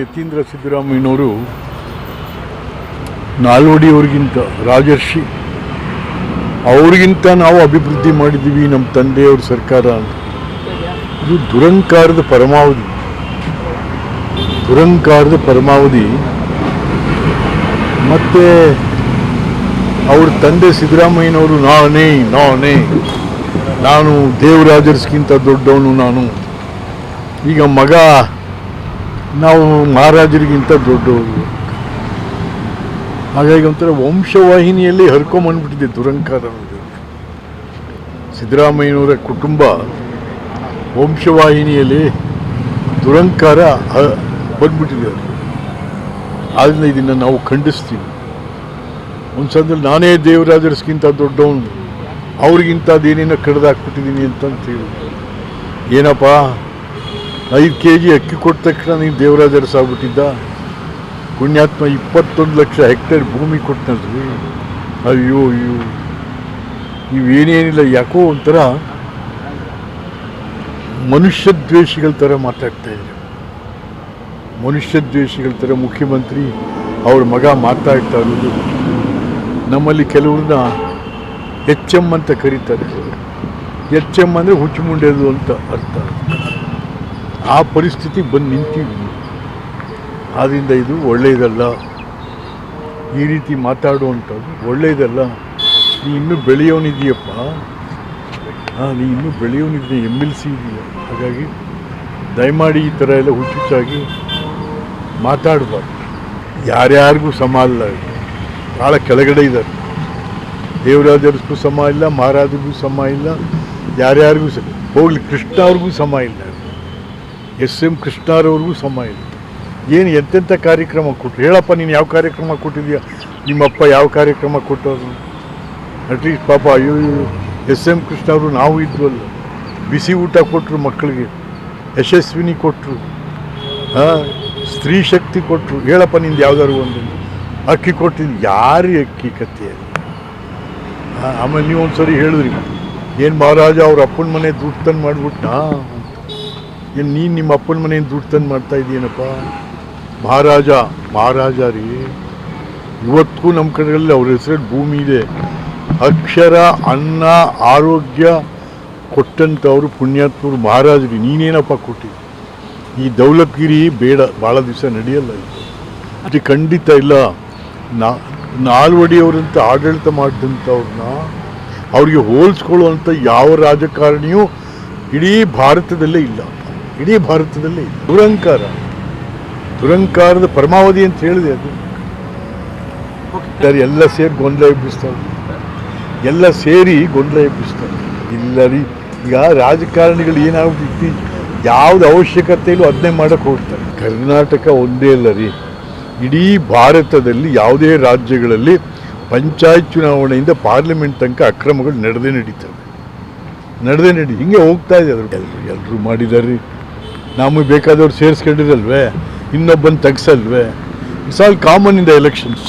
ಯತೀಂದ್ರ ಸಿದ್ದರಾಮಯ್ಯನವರು ನಾಲ್ವಡಿಯವ್ರಿಗಿಂತ ರಾಜರ್ಷಿ. ಅವ್ರಿಗಿಂತ ನಾವು ಅಭಿವೃದ್ಧಿ ಮಾಡಿದ್ದೀವಿ ನಮ್ಮ ತಂದೆಯವ್ರ ಸರ್ಕಾರ ಅಂತ. ಇದು ದುರಂಕಾರದ ಪರಮಾವಧಿ. ದುರಂಕಾರದ ಪರಮಾವಧಿ. ಮತ್ತೆ ಅವ್ರ ತಂದೆ ಸಿದ್ದರಾಮಯ್ಯನವರು ನಾನೇ ನಾನೇ. ನಾನು ದೇವರಾಜರ್ಸ್ಗಿಂತ ದೊಡ್ಡವನು ನಾನು. ಈಗ ಮಗ ನಾವು ಮಹಾರಾಜರಿಗಿಂತ ದೊಡ್ಡವರು. ಹಾಗಾಗಿ ಒಂಥರ ವಂಶವಾಹಿನಿಯಲ್ಲಿ ಹರ್ಕೊಂಬಂದ್ಬಿಟ್ಟಿದೆ ದುರಂಕಾರ ಸಿದ್ದರಾಮಯ್ಯನವರ ಕುಟುಂಬ ವಂಶವಾಹಿನಿಯಲ್ಲಿ ದುರಂಕಾರ ಬಂದ್ಬಿಟ್ಟಿದೆ ಆದ್ದರಿಂದ ಇದನ್ನು ನಾವು ಖಂಡಿಸ್ತೀವಿ. ಒಂದು ಸಂದರ್ಭ ನಾನೇ ದೇವರಾಜರ್ಸ್ಗಿಂತ ದೊಡ್ಡವನು. ಅವ್ರಿಗಿಂತ ಅದೇನೇನೋ ಕಡ್ದಾಕ್ಬಿಟ್ಟಿದ್ದೀನಿ ಅಂತಂತ ಹೇಳಿ ಏನಪ್ಪ? ಐದು ಕೆ ಜಿ ಅಕ್ಕಿ ಕೊಟ್ಟ ತಕ್ಷಣ ನೀನು ದೇವರಾಜ ಆಗ್ಬಿಟ್ಟಿದ್ದ ಪುಣ್ಯಾತ್ಮ ಇಪ್ಪತ್ತೊಂದು ಲಕ್ಷ ಹೆಕ್ಟೇರ್ ಭೂಮಿ ಕೊಟ್ಟನಲ್ರಿ. ಅಯ್ಯೋ ಅಯ್ಯೋ. ಇವೇನೇನಿಲ್ಲ ಯಾಕೋ ಒಂಥರ ಮನುಷ್ಯ ದ್ವೇಷಿಗಳ ಥರ ಮಾತಾಡ್ತಾ ಇದ್ದಾರೆ ಮನುಷ್ಯ ದ್ವೇಷಿಗಳ ಥರ ಮುಖ್ಯಮಂತ್ರಿ ಅವ್ರ ಮಗ ಮಾತಾಡ್ತಾ ಇರೋದು. ನಮ್ಮಲ್ಲಿ ಕೆಲವ್ರನ್ನ ಎಚ್ ಎಂ ಅಂತ ಕರೀತಾರೆ. ಎಚ್ ಎಂ ಅಂದರೆ ಹುಚ್ಚುಮುಂಡೆದು ಅಂತ ಅರ್ಥ. ಆ ಪರಿಸ್ಥಿತಿ ಬಂದು ನಿಂತಿದ್ವಿ ಆದ್ದರಿಂದ ಇದು ಒಳ್ಳೆಯದಲ್ಲ ಈ ರೀತಿ ಮಾತಾಡುವಂಥದ್ದು ಒಳ್ಳೆಯದಲ್ಲ ನೀ ಇನ್ನೂ ಬೆಳೆಯೋನಿದೆಯಪ್ಪ ಹಾಂ, ನೀ ಇನ್ನೂ ಬೆಳೆಯೋನಿದ್ದೆ ಎಂ ಎಲ್ ಸಿ ಇದೆಯಾ. ಹಾಗಾಗಿ ದಯಮಾಡಿ ಈ ಥರ ಎಲ್ಲ ಹುಚ್ಚುಚ್ಚಾಗಿ ಮಾತಾಡಬಾರ್ದು. ಯಾರ್ಯಾರಿಗೂ ಸಮ ಇಲ್ಲ. ಭಾಳ ಕೆಳಗಡೆ ಇದ್ದಾರೆ. ದೇವರಾಜರಿಗೂ ಸಮ ಇಲ್ಲ, ಮಹಾರಾಜರಿಗೂ ಸಮ ಇಲ್ಲ, ಯಾರ್ಯಾರಿಗೂ ಹೋಗ್ಲಿ, ಕೃಷ್ಣ ಅವ್ರಿಗೂ ಸಮ ಇಲ್ಲ. ಎಸ್ ಎಂ ಕೃಷ್ಣರವ್ರಿಗೂ ಸಮ ಇದೆ. ಏನು ಎಂತೆಂಥ ಕಾರ್ಯಕ್ರಮ ಕೊಟ್ಟರು ಹೇಳಪ್ಪ, ನೀನು ಯಾವ ಕಾರ್ಯಕ್ರಮ ಕೊಟ್ಟಿದ್ಯಾ ನಿಮ್ಮಪ್ಪ ಯಾವ ಕಾರ್ಯಕ್ರಮ ಕೊಟ್ಟವರು? ಅಟ್ಲೀಸ್ಟ್ ಪಾಪ, ಅಯ್ಯೋ ಎಸ್ ಎಂ ಕೃಷ್ಣ ಅವರು ನಾವು ಇದ್ವಲ್ಲ. ಬಿಸಿ ಊಟ ಕೊಟ್ಟರು ಮಕ್ಕಳಿಗೆ. ಯಶಸ್ವಿನಿ ಕೊಟ್ಟರು ಹಾಂ, ಸ್ತ್ರೀ ಶಕ್ತಿ ಕೊಟ್ಟರು ಹೇಳಪ್ಪ, ನಿಂದು ಯಾವ್ದಾದ್ರು ಒಂದು. ಅಕ್ಕಿ ಕೊಟ್ಟಿದ್ದು ಯಾರು ಅಕ್ಕಿ ಕತ್ತೆ ಆಮೇಲೆ ನೀವು ಒಂದು ಸರಿ ಹೇಳಿದ್ರಿ. ಏನು ಮಹಾರಾಜ, ಅವ್ರ ಅಪ್ಪನ ಮನೆ ದುಡ್ಡು ತಂದು ಮಾಡ್ಬಿಟ್ನಾ? ಏನು ನೀನು ನಿಮ್ಮ ಅಪ್ಪನ ಮನೆಯಿಂದ ದುಡ್ಡು ತಂದು ಮಾಡ್ತಾ ಇದೀಯನಪ್ಪ? ಮಹಾರಾಜ ಮಹಾರಾಜ ರೀ. ಇವತ್ತಿಗೂ ನಮ್ಮ ಕಡೆಗಳಲ್ಲಿ ಅವ್ರ ಹೆಸರಲ್ಲಿ ಭೂಮಿ ಇದೆ. ಅಕ್ಷರ, ಅನ್ನ, ಆರೋಗ್ಯ ಕೊಟ್ಟಂಥವ್ರು ಪುಣ್ಯಾತ್ಮರು ಮಹಾರಾಜರಿ ನೀನೇನಪ್ಪ ಕೊಟ್ಟಿ? ಈ ದೌಲತ್ಗಿರಿ ಬೇಡ, ಭಾಳ ದಿವಸ ನಡೆಯಲ್ಲ ಇದು. ಖಂಡಿತ ಇಲ್ಲ. ನಾ, ನಾಲ್ವಡಿಯವರಂತ ಆಡಳಿತ ಮಾಡಿದಂಥವ್ರನ್ನ ಅವ್ರಿಗೆ ಹೋಲಿಸ್ಕೊಳ್ಳುವಂಥ ಯಾವ ರಾಜಕಾರಣಿಯೂ ಇಡೀ ಭಾರತದಲ್ಲೇ ಇಲ್ಲ. ಇಡೀ ಭಾರತದಲ್ಲಿ ಇಲ್ಲ ದುರಂಕಾರ. ದುರಂಕಾರದ ಪರಮಾವಧಿ ಅಂತ ಹೇಳಿದೆ ಅದು. ಎಲ್ಲ ಸೇರಿ ಗೊಂದಲ ಎಬ್ಬಿಸ್ತಾರೆ. ಎಲ್ಲ ಸೇರಿ ಗೊಂದಲ ಎಬ್ಬಿಸ್ತಾರೆ. ಇಲ್ಲ ರೀ ಈಗ ರಾಜಕಾರಣಿಗಳು ಯಾವ್ದು ಅವಶ್ಯಕತೆ ಇಲ್ಲೂ ಅದನ್ನೇ ಮಾಡಕ್ಕೆ ಹೋಗ್ತಾರೆ. ಕರ್ನಾಟಕ ಒಂದೇ ಅಲ್ಲ ರೀ ಇಡೀ ಭಾರತದಲ್ಲಿ ಯಾವುದೇ ರಾಜ್ಯಗಳಲ್ಲಿ ಪಂಚಾಯತ್ ಚುನಾವಣೆಯಿಂದ ಪಾರ್ಲಿಮೆಂಟ್ ತನಕ ಅಕ್ರಮಗಳು ನಡೆದೇ ನಡೀತವೆ. ನಡೆದೇ ನಡಿ, ಹಿಂಗೆ ಹೋಗ್ತಾ ಇದೆ ಅದ್ರ ಎಲ್ಲರೂ ಎಲ್ಲರೂ ಮಾಡಿದಾರೆ ನಮಗೆ ಬೇಕಾದವ್ರು ಸೇರಿಸ್ಕೊಂಡಿರಲ್ವೇ ಇನ್ನೊಬ್ಬನ ತೆಗ್ಸಲ್ವೇ? It's all common in the elections